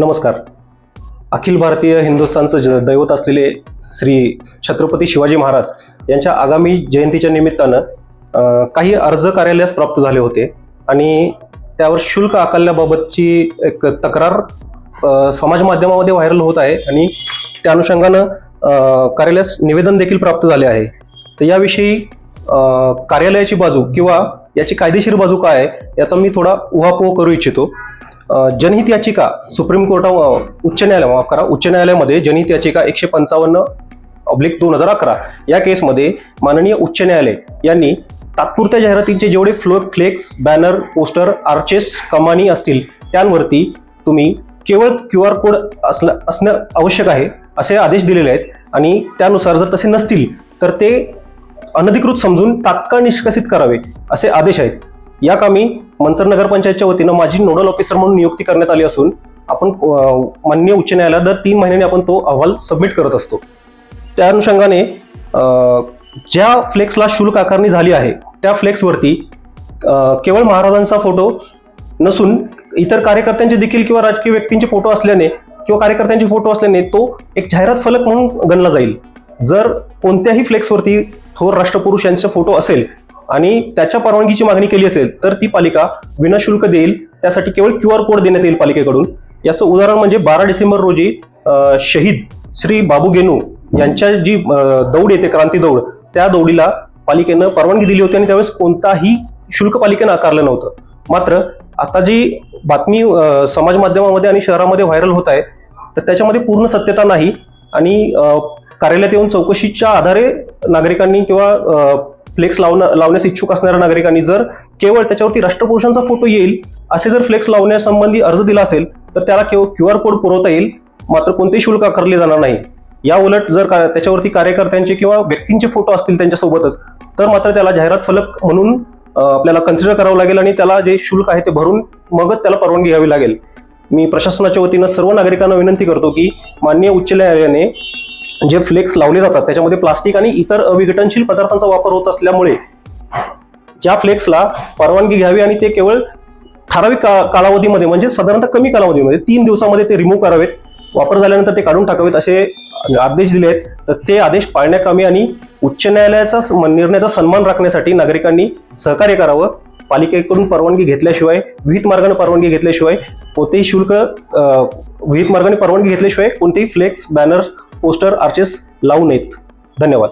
नमस्कार. अखिल भारतीय हिंदुस्थानचं ज दैवत असलेले श्री छत्रपती शिवाजी महाराज यांच्या आगामी जयंतीच्या निमित्तानं काही अर्ज कार्यालयास प्राप्त झाले होते आणि त्यावर शुल्क आकारल्याबाबतची एक तक्रार समाज माध्यमामध्ये व्हायरल होत आहे आणि त्या अनुषंगानं कार्यालयास निवेदन देखील प्राप्त झाले आहे. तर याविषयी कार्यालयाची बाजू किंवा याची कायदेशीर बाजू काय आहे याचा मी थोडा उहापोह करू इच्छितो. जनहित याचिका सुप्रीम कोर्टा उच्च न्यायालय माफ करा उच्च न्यायालयामध्ये जनहित याचिका एकशे पंचावन्न ऑब्लिक दोन हजार अकरा या केसमध्ये माननीय उच्च न्यायालय यांनी तात्पुरत्या जाहिरातीचे जेवढे फ्लो फ्लेक्स बॅनर पोस्टर आर्चेस कमानी असतील त्यांवरती तुम्ही केवळ क्यू आर कोड असलं असणं आवश्यक आहे असे आदेश दिलेले आहेत. आणि त्यानुसार जर तसे नसतील तर ते अनधिकृत समजून तात्काळ निष्कासित करावे असे आदेश आहेत. या कामी मनसर नगरपंचायतच्या वतीनं माझी नोडल ऑफिसर म्हणून नियुक्ती करण्यात आली असून आपण मान्य उच्च न्यायालयात दर तीन महिन्यांनी आपण तो अहवाल सबमिट करत असतो. त्या अनुषंगाने ज्या फ्लेक्सला शुल्क आकारणी झाली आहे त्या फ्लेक्सवरती केवळ महाराजांचा फोटो नसून इतर कार्यकर्त्यांचे देखील किंवा राजकीय व्यक्तींचे फोटो असल्याने किंवा कार्यकर्त्यांचे फोटो असल्याने तो एक जाहिरात फलक म्हणून गणला जाईल. जर कोणत्याही फ्लेक्सवरती थोर राष्ट्रपुरुष यांचा फोटो असेल आणि त्याच्या परवानगीची मागणी केली असेल तर ती पालिका विनाशुल्क देईल. त्यासाठी केवळ क्यू आर कोड देण्यात येईल पालिकेकडून. याचं उदाहरण म्हणजे बारा डिसेंबर रोजी शहीद श्री बाबू गेनू यांच्या जी दौड येते क्रांती दौड त्या दौडीला पालिकेनं परवानगी दिली होती आणि त्यावेळेस कोणताही शुल्क पालिकेनं आकारलं नव्हतं. मात्र आता जी बातमी समाज माध्यमामध्ये आणि शहरामध्ये व्हायरल होत आहे तर त्याच्यामध्ये पूर्ण सत्यता नाही आणि कार्यालयात येऊन चौकशीच्या आधारे नागरिकांनी किंवा फ्लेक्स लावणं लावण्यास इच्छुक असणाऱ्या नागरिकांनी जर केवळ त्याच्यावरती राष्ट्रपुरुषांचा फोटो येईल असे जर फ्लेक्स लावण्यासंबंधी अर्ज दिला असेल तर त्याला केवळ क्यू आर कोड पुरवता येईल मात्र कोणतेही शुल्क आकारले जाणार नाही. या उलट जर का- त्याच्यावरती कार्यकर्त्यांचे किंवा व्यक्तींचे फोटो असतील त्यांच्यासोबतच तर मात्र त्याला जाहिरात फलक म्हणून आपल्याला कन्सिडर करावं लागेल आणि त्याला जे शुल्क आहे ते भरून मगच त्याला परवानगी घ्यावी लागेल. मी प्रशासनाच्या वतीनं सर्व नागरिकांना विनंती करतो की माननीय उच्च न्यायालयाने जे फ्लेक्स लावले जातात त्याच्यामध्ये प्लास्टिक आणि इतर अविघटनशील पदार्थांचा वापर होत असल्यामुळे ज्या फ्लेक्सला परवानगी घ्यावी आणि ते केवळ ठराविक का- कालावधीमध्ये म्हणजे साधारणतः कमी कालावधीमध्ये तीन दिवसामध्ये ते रिमूव्ह करावेत वापर झाल्यानंतर ते काढून टाकावेत असे आदेश दिले आहेत तर ते आदेश पाळण्याकामी आणि उच्च न्यायालयाचा निर्णयाचा सन्मान राखण्यासाठी नागरिकांनी सहकार्य करावं. पालिकेकडून परवानगी घेतल्याशिवाय विहित मार्गाने परवानगी घेतल्याशिवाय कोणतेही शुल्क विहित मार्गाने परवानगी घेतल्याशिवाय कोणतेही फ्लेक्स बॅनर पोस्टर आर्चेस लावू नयेत. धन्यवाद.